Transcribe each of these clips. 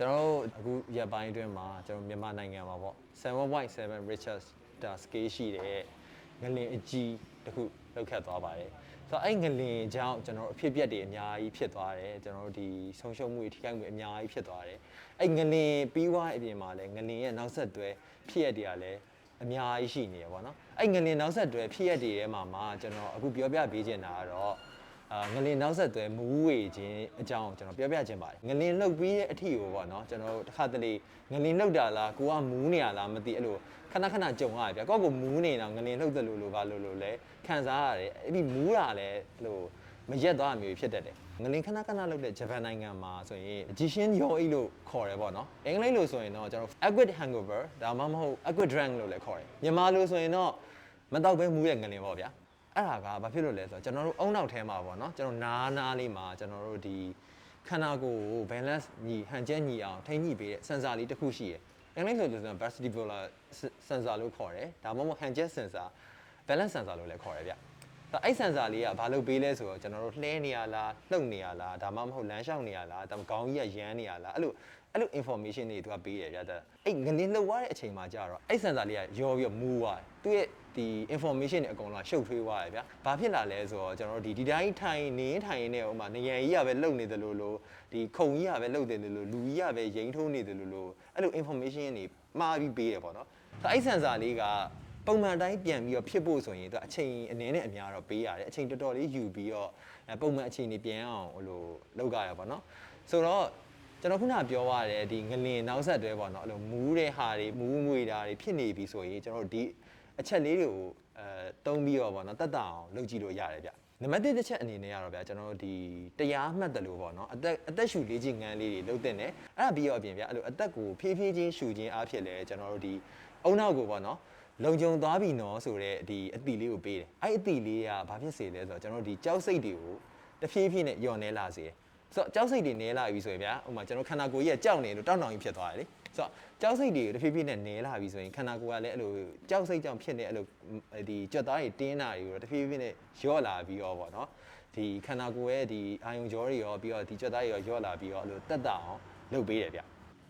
ကျွန်တော်တို့အခုရက်ပိုင်းအတွင်းမှာကျွန်တော်မြန်မာနိုင်ငံမှာပေါ့7.7 Richard da scale ရှိတဲ့ငလင်အကြီးတစ်ခုလောက်ခတ်သွားပါတယ်ဆိုတော့အဲ့ငလင်ကြောင့်ကျွန်တော်တို့အဖြစ်အပျက်တွေအများကြီးဖြစ်သွားတယ်ကျွန်တော်တို့ဒီဆုံးရှုံးမှုတွေထိခိုက်မှုအများကြီးဖြစ်သွားတယ်အဲ့ငလင်ပြီးွားအပြင်မှာလည်းငလင်ရဲ့နောက်ဆက်တွဲဖြစ်ရတွေကလည်းအများကြီးရှိနေရပါတော့အဲ့ငလင်နောက်ဆက်တွဲဖြစ်ရတွေထဲမှာမှာကျွန်တော်အခုပြောပြပေးချင်တာကတော့ အာငလင်နောက်ဆက်တွဲမူးဝေခြင်းအကြောင်းကိုကျွန်တော်ပြောပြခြင်းပါတယ်ငလင်လှုပ်ပြီးတဲ့အထီကိုပေါ့နော်ကျွန်တော်တို့တစ်ခါတလေငလင်လှုပ်တာလားကိုကမူးနေရလားမသိအဲ့လိုခဏခဏကြုံရတယ်ဗျာကိုကကိုမူးနေတာငလင်လှုပ်တယ်လို့လို့ပါလို့လို့လဲခံစားရတယ်အဲ့ဒီမူးတာလည်းအဲ့လိုမရက်သွားမျိုးဖြစ်တတ်တယ်ငလင်ခဏခဏလှုပ်တဲ့ဂျပန်နိုင်ငံမှာဆိုရင်ဂျီရှင်ယောအိလို့ခေါ်တယ်ပေါ့နော်အင်္ဂလိပ်လို့ဆိုရင်တော့ကျွန်တော် acid hangover ဒါမှမဟုတ် acid drunk လို့လည်းခေါ်တယ်မြန်မာလို့ဆိုရင်တော့မတော့ပဲမူးတဲ့ငလင်ပေါ့ဗျာ အဲ့ဒါကဘာဖြစ်လို့လဲဆိုတော့ကျွန်တော်တို့အုံနောက်ထဲမှာပေါ့နော်ကျွန်တော်နားနားလေးမှာကျွန်တော်တို့ဒီခန္ဓာကိုယ်ကို balance ညီဟန်ချက်ညီအောင်ထိန်းညှိပေးတဲ့ sensor လေးတစ်ခုရှိတယ်။အင်္ဂလိပ်လိုဆိုရင် vestibular sensor လို့ခေါ်တယ်။ဒါမှမဟုတ်ဟန်ချက် sensor balance sensor လို့လည်းခေါ်တယ် ဗျ။ဒါအဲ့ sensor လေးကဘာလို့ပေးလဲဆိုတော့ကျွန်တော်တို့လှဲနေရလားလှုပ်နေရလားဒါမှမဟုတ်လမ်းလျှောက်နေရလားဒါမှခေါင်းကြီးကရမ်းနေရလားအဲ့လိုအဲ့လို information တွေသူကပေးတယ်ဗျ။ဒါအဲ့ငလင်းလှုပ်သွားတဲ့အချိန်မှာကြာတော့အဲ့ sensor လေးကရောပြီးတော့မူးသွားတယ်။သူ့ရဲ့ဒီ information တွေအကုန်လုံးရှုပ်ထွေးသွားတယ်ဗျာ။ဘာဖြစ်လာလဲဆိုတော့ကျွန်တော်တို့ဒီဒီတိုင်းထိုင်နေထိုင်နေဥမာနေရန်ကြီးကပဲလှုပ်နေတယ်လို့လို့ဒီခုံကြီးကပဲလှုပ်တယ်လို့လို့လူကြီးကပဲရိမ့်ထိုးနေတယ်လို့လို့အဲ့လို information တွေမှားပြီးပေးတယ်ပေါ့နော်။အဲ့ sensor လေးက ပုံမှန်တိုင်းပြန်ပြီးတော့ဖြစ်ဖို့ဆိုရင်သူအချိန်အနည်းနဲ့အများတော့ပေးရတယ်အချိန်တော်တော်လေးယူပြီးတော့ပုံမှန်အချိန်တွေပြန်အောင်ဟိုလိုလုပ်ကြရပါတော့။ဆိုတော့ကျွန်တော်ခုနပြောရတဲ့ဒီငလင်နောက်ဆက်တွဲပေါ့နော်အဲ့လိုမူးတဲ့ဟာတွေမူးမွေတာတွေဖြစ်နေပြီဆိုရင်ကျွန်တော်တို့ဒီအချက်လေးတွေကိုအဲတုံးပြီးတော့ပေါ့နော်တက်တအောင်လုပ်ကြည့်လို့ရတယ်ဗျနံပါတ်1တစ်ချက်အနေနဲ့ကတော့ဗျာကျွန်တော်တို့ဒီတရားမှတ်တယ်လို့ပေါ့နော်အသက်အသက်ရှူလေးချင်းငန်းလေးတွေလုပ်တဲ့နဲ့အဲ့ဒါပြီးတော့အပြင်ဗျာအဲ့လိုအသက်ကိုဖြည်းဖြည်းချင်းရှူခြင်းအားဖြင့်လဲကျွန်တော်တို့ဒီအုံနောက်ကိုပေါ့နော် လုံခြုံသွားပြီနော်ဆိုတော့ဒီအတီလေးကိုပေးတယ်အဲ့အတီလေးကဘာဖြစ်စေလဲဆိုတော့ကျွန်တော်တို့ဒီကြောက်စိတ်တွေကိုတဖြည်းဖြည်းနဲ့ညော်နေလာစေတယ်ဆိုတော့ကြောက်စိတ်တွေနေလာပြီဆိုရင်ဗျာဥပမာကျွန်တော်ခန္ဓာကိုယ်ကြီးကကြောက်နေလို့တောက်တောင်ကြီးဖြစ်သွားတယ်လေဆိုတော့ကြောက်စိတ်တွေတဖြည်းဖြည်းနဲ့နေလာပြီဆိုရင်ခန္ဓာကိုယ်ကလည်းအဲ့လိုကြောက်စိတ်ကြောင့်ဖြစ်နေအဲ့လိုဒီကြွက်သားတွေတင်းတာတွေကိုတဖြည်းဖြည်းနဲ့ရော့လာပြီးတော့ဗောနော်ဒီခန္ဓာကိုယ်ရဲ့ဒီအာယုံကြောတွေရောပြီးတော့ဒီကြွက်သားတွေရောရော့လာပြီးတော့အဲ့လိုတက်တာအောင်လုပ်ပေးတယ်ဗျ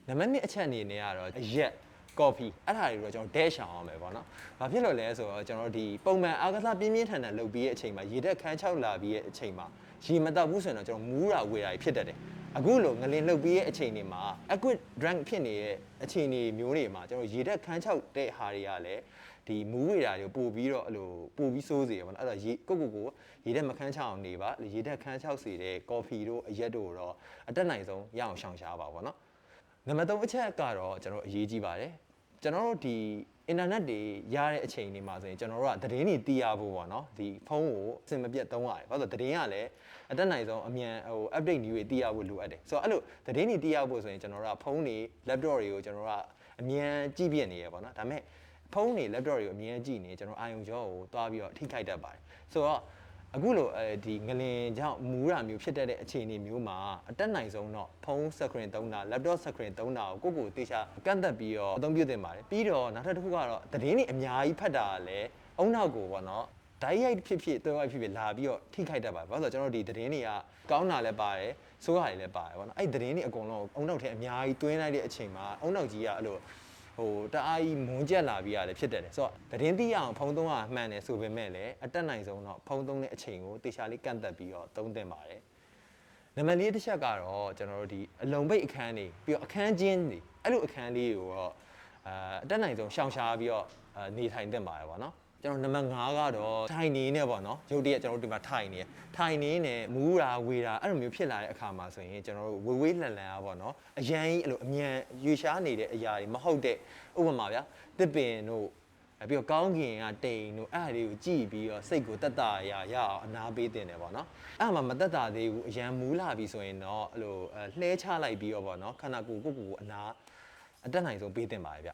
နံပါတ်1အချက်အနေနဲ့ကတော့အရက် coffee အဲ့ဒါတွေတော့ကျွန်တော် dash အောင်အောင်မယ်ပေါ့နော်။ဘာဖြစ်လို့လဲဆိုတော့ကျွန်တော်ဒီပုံမှန်အားကစားပြင်းပြင်းထန်ထန်လုပ်ပြီးရဲ့အချိန်မှာရေတက်ခန်းချောက်လာပြီးရဲ့အချိန်မှာရေမတောက်ဘူးဆိုရင်တော့ကျွန်တော်မူးတာဝေတာဖြစ်တတ်တယ်။အခုလိုငလင်လှုပ်ပြီးရဲ့အချိန်တွေမှာ acid drunk ဖြစ်နေတဲ့အချိန်တွေမျိုးတွေမှာကျွန်တော်ရေတက်ခန်းချောက်တဲ့ဟာတွေကလည်းဒီမူးဝေတာတွေပို့ပြီးတော့အဲ့လိုပို့ပြီးစိုးစေရပါတော့အဲ့ဒါရေကိုကိုကိုရေတက်မခန်းချောက်အောင်နေပါရေတက်ခန်းချောက်စေတဲ့ coffee တို့အရက်တို့တော့အတက်နိုင်ဆုံးရအောင်ရှောင်ရှားပါပေါ့နော်။ နံပါတ်3အချက်ကတော့ကျွန်တော်အရေးကြီးပါတယ်။ကျွန်တော်တို့ဒီအင်တာနက်တွေရတဲ့အချိန်တွေမှာဆိုရင်ကျွန်တော်တို့ကသတင်းတွေသိရဖို့ပေါ့နော်ဒီဖုန်းကိုအစင်မပြတ်သုံးရတယ်ဘာလို့လဲသတင်းကလည်းအတက်နိုင်ဆုံးအမြန်ဟို update news တွေသိရဖို့လိုအပ်တယ်ဆိုတော့အဲ့လိုသတင်းတွေသိရဖို့ဆိုရင်ကျွန်တော်တို့ကဖုန်းတွေ laptop တွေကိုကျွန်တော်တို့ကအမြန်ကြည့်ပြနေရပေါ့နော်ဒါပေမဲ့ဖုန်းတွေ laptop တွေကိုအမြန်ကြည့်နေကျွန်တော်အာယုံကြောကိုတွားပြီးတော့ထိခိုက်တတ်ပါတယ်ဆိုတော့ အခုလိုအဲဒီငလင်ကြောင့်မူးတာမျိုးဖြစ်တတ်တဲ့အခြေအနေမျိုးမှာအတက်နိုင်ဆုံးတော့ဖုန်း screen သုံးတာ laptop screen သုံးတာကိုကိုယ့်ကိုယ်တေချာကန့်သက်ပြီးတော့အသုံးပြုသင့်ပါတယ်ပြီးတော့နောက်ထပ်တစ်ခုကတော့သတင်းတွေအများကြီးဖတ်တာကလည်းအုံနောက်ကိုပေါ့နော်ဓာတ်ရိုက်ဖြစ်ဖြစ်တွဲရိုက်ဖြစ်ဖြစ်လာပြီးတော့ထိခိုက်တတ်ပါတယ်ဘာလို့လဲဆိုတော့ကျွန်တော်တို့ဒီသတင်းတွေကကောင်းတာလည်းပါတယ်ဆိုးတာလည်းပါတယ်ပေါ့နော်အဲ့သတင်းတွေအကုန်လုံးအုံနောက်ထဲအများကြီးတွင်းလိုက်တဲ့အချိန်မှာအုံနောက်ကြီးကအဲ့လို ဟိုတအားကြီးမွန်းကျက်လာပြီးရတယ်ဖြစ်တယ်လေဆိုတော့သတင်းသိရအောင်ဖုံးသုံးရမှန်တယ်ဆိုပေမဲ့လည်းအတက်နိုင်ဆုံးတော့ဖုံးသုံးတဲ့အချိန်ကိုတေချာလေးကန့်သက်ပြီးတော့သုံးသင့်ပါတယ်နံပါတ်၄တစ်ချက်ကတော့ကျွန်တော်တို့ဒီအလုံပိတ်အခန်းတွေပြီးတော့အခန်းချင်းတွေအဲ့လိုအခန်းလေးကိုတော့အာအတက်နိုင်ဆုံးရှောင်ရှားပြီးတော့အာနေထိုင်သင့်ပါတယ်ပေါ့နော် ကျွန်တော်နံပါတ်5ကတော့ထိုင်နေနေပေါ့နော်ရုပ်တရက်ကျွန်တော်တို့ဒီမှာထိုင်နေထိုင်နေနေမူးတာဝေတာအဲ့လိုမျိုးဖြစ်လာတဲ့အခါမှာဆိုရင်ကျွန်တော်တို့ဝေဝေးလှန်လှန်အားပေါ့နော်အရန်ကြီးအဲ့လိုအမြန်ရွေရှားနေတဲ့အရာတွေမဟုတ်တဲ့ဥပမာဗျာတစ်ပင်တို့အဲပြီးတော့ကောင်းကင်ကတိမ်တို့အဲ့အရာတွေကိုကြည့်ပြီးတော့စိတ်ကိုတက်တာရရအောင်အနာပေးတင်တယ်ပေါ့နော်အဲ့မှာမတက်တာသေးဘူးအရန်မူးလာပြီဆိုရင်တော့အဲ့လိုလှဲချလိုက်ပြီးတော့ပေါ့နော်ခန္ဓာကိုယ်ကိုယ်ကိုယ်အနာအတက်နိုင်ဆုံးပေးတင်ပါတယ်ဗျ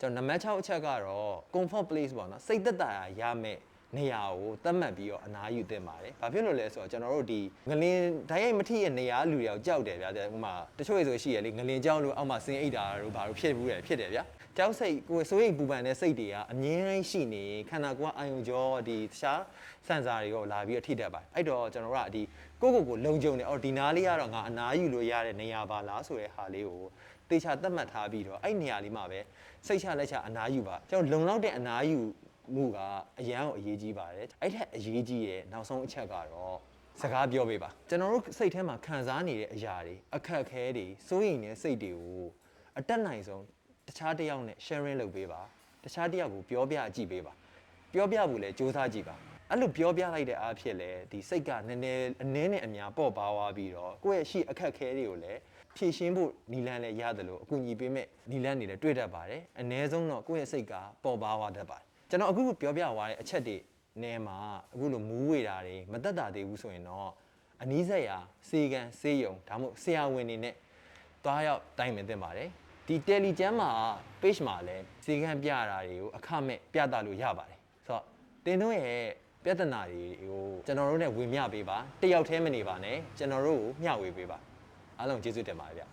ကျွန်တော်နံပါတ်6အချက်ကတော့ comfort place ပေါ့နော်စိတ်သက်သာရာရမယ်နေရာကိုသတ်မှတ်ပြီးတော့အနားယူသင့်ပါတယ်။ဘာဖြစ်လို့လဲဆိုတော့ကျွန်တော်တို့ဒီငလင်ဓာတ်ရိုက်မထိရဲ့နေရာလူတွေကြောက်တယ်ဗျာ။ဥပမာတချို့ရေဆိုရှိရလေငလင်ကြောက်လို့အောက်မှာဆင်းအိတ်တာတို့ဘာလို့ဖြစ်ဘူးတယ်ဖြစ်တယ်ဗျာ။ကြောက်စိတ်ကိုယ်စိုးရိမ်ပူပန်တဲ့စိတ်တွေကအမြဲတမ်းရှိနေခန္ဓာကိုယ်ကအာယုံကြောဒီတခြားစံစာတွေရောလာပြီးတော့ထိတတ်ပါတယ်အဲ့တော့ကျွန်တော်တို့ကဒီကိုယ့်ကိုယ်ကိုလုံခြုံနေအော်ဒီနားလေးကတော့ငါအနားယူလို့ရတဲ့နေရာပါလားဆိုတဲ့ဟာလေးကို တေချာသတ်မှတ်ထားပြီးတော့အဲ့နေရာလေးမှာပဲစိတ်ချလက်ချအနားယူပါကျွန်တော်လုံလောက်တဲ့အနားယူမှုကအရန်ကိုအရေးကြီးပါတယ်အဲ့ထက်အရေးကြီးရဲ့နောက်ဆုံးအချက်ကတော့စကားပြောပေးပါကျွန်တော်တို့စိတ်ထဲမှာခံစားနေတဲ့အရာတွေအခက်အခဲတွေစိုးရိမ်နေတဲ့စိတ်တွေကိုအတက်နိုင်ဆုံးတခြားတစ်ယောက်နဲ့ sharing လုပ်ပေးပါတခြားတစ်ယောက်ကိုပြောပြကြည့်ပေးပါပြောပြဖို့လည်းစူးစမ်းကြည့်ပါအဲ့လိုပြောပြလိုက်တဲ့အားဖြင့်လည်းဒီစိတ်ကနည်းနည်းအနည်းနဲ့အများပေါ့ပါသွားပြီးတော့ကိုယ့်ရဲ့ရှိအခက်အခဲတွေကိုလည်း ဖြည့်ရှင်းဖို့နီလန်းလည်းရတယ်လို့အကူအညီပေးမဲ့နီလန်းတွေလည်းတွေ့တတ်ပါတယ်အ ਨੇ ဆုံးတော့ကိုယ့်ရဲ့စိတ်ကပေါ့ပါသွားတတ်ပါတယ်ကျွန်တော်အခုပြောပြသွားတဲ့အချက်တွေနဲမှာအခုလိုမူးဝေတာတွေမတက်တာသေးဘူးဆိုရင်တော့အနီးစက်ရာစေကန်စေယုံဒါမှမဟုတ်ဆရာဝန်တွေနဲ့သွားရောက်တိုင်ပင်သင့်ပါတယ်ဒီ Telegram မှာ page မှာလည်းစေကန်ပြတာတွေကိုအခမဲ့ပြသလို့ရပါတယ်ဆိုတော့တင်တို့ရဲ့ပြဿနာတွေကိုကျွန်တော်တို့နဲ့ဝင်မျှပေးပါတယောက်တည်းမနေပါနဲ့ကျွန်တော်တို့ကိုမျှဝေပေးပါ အားလုံးကျေးဇူးတင်ပါတယ်ဗျ